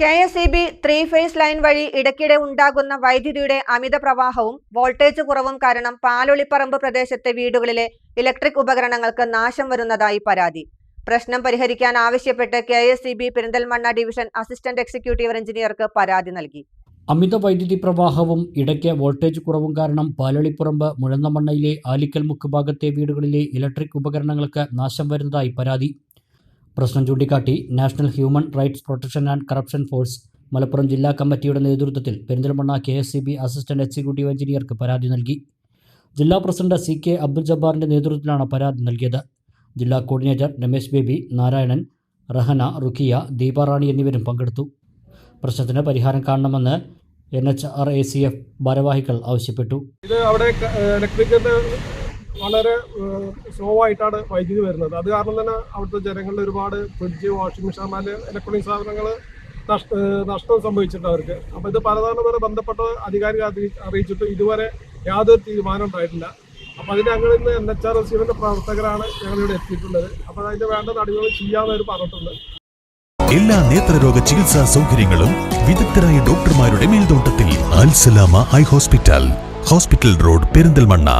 K S E B three phase line വഴി ഇടയ്ക്കിടെ ഉണ്ടാകുന്ന വൈദ്യുതിയുടെ അമിത പ്രവാഹവും വോൾട്ടേജ് കുറവും കാരണം പാലൊളിപ്പറമ്പ് പ്രദേശത്തെ വീടുകളിലെ ഇലക്ട്രിക് ഉപകരണങ്ങൾക്ക് നാശം വരുന്നതായി പരാതി. പ്രശ്നം പരിഹരിക്കാൻ ആവശ്യപ്പെട്ട് K S E B Perinthalmanna division assistant executive എഞ്ചിനീയർക്ക് പരാതി നൽകി. അമിത വൈദ്യുതി പ്രവാഹവും ഇടയ്ക്ക് വോൾട്ടേജ് കുറവും കാരണം പാലളിപ്പുറമ്പ് മുഴന്നമണ്ണയിലെ ആലിക്കൽ മുക്ക് ഭാഗത്തെ വീടുകളിലെ ഇലക്ട്രിക് ഉപകരണങ്ങൾക്ക് നാശം വരുന്നതായി പരാതി. പ്രശ്നം ചൂണ്ടിക്കാട്ടി national human rights protection and corruption force Malappuram ജില്ലാ കമ്മിറ്റിയുടെ നേതൃത്വത്തിൽ Perinthalmanna K S C B assistant executive എഞ്ചിനീയർക്ക് പരാതി നൽകി. ജില്ലാ പ്രസിഡന്റ് സി കെ അബ്ദുൽ ജബ്ബാറിന്റെ നേതൃത്വത്തിലാണ് പരാതി നൽകിയത്. ജില്ലാ കോർഡിനേറ്റർ രമേശ് ബേബി നാരായണൻ റഹന റുഖിയ ദീപാറാണി എന്നിവരും പങ്കെടുത്തു. പ്രശ്നത്തിന് പരിഹാരം കാണണമെന്ന് N H R A C F ഭാരവാഹികൾ ആവശ്യപ്പെട്ടു. ഇത് അവിടെ വളരെ സ്ലോ ആയിട്ടാണ് വൈദ്യുതി വരുന്നത്. അത് കാരണം തന്നെ അവിടുത്തെ ജനങ്ങളിൽ ഒരുപാട് ഫ്രിഡ്ജ് വാഷിംഗ് മെഷീൻ അങ്ങനെ ഇലക്ട്രോണിക് സാധനങ്ങൾ നഷ്ട സംഭവിച്ചിട്ടുണ്ട് അവർക്ക്. അപ്പോൾ ഇത് പലതവണ വരെ ബന്ധപ്പെട്ട അധികാരികൾ അറിയിച്ചിട്ട് ഇതുവരെ യാതൊരു തീരുമാനം ഉണ്ടായിട്ടില്ല. അപ്പോൾ അതിന് ഞങ്ങൾ ഇന്ന് എൻ എച്ച് ആർ എസ് സിയുടെ പ്രവർത്തകരാണ് ഞങ്ങളിവിടെ എത്തിയിട്ടുള്ളത്. അപ്പോൾ അതിന്റെ വേണ്ട നടപടികൾ ചെയ്യാമെന്ന് അവർ പറഞ്ഞിട്ടുണ്ട്. എല്ലാ നേത്രരോഗ ചികിത്സാ സൗകര്യങ്ങളും വിദഗ്ധരായ ഡോക്ടർമാരുടെ മേൽനോട്ടത്തിൽ Alsalama eye hospital. Hospital road Perinthalmanna.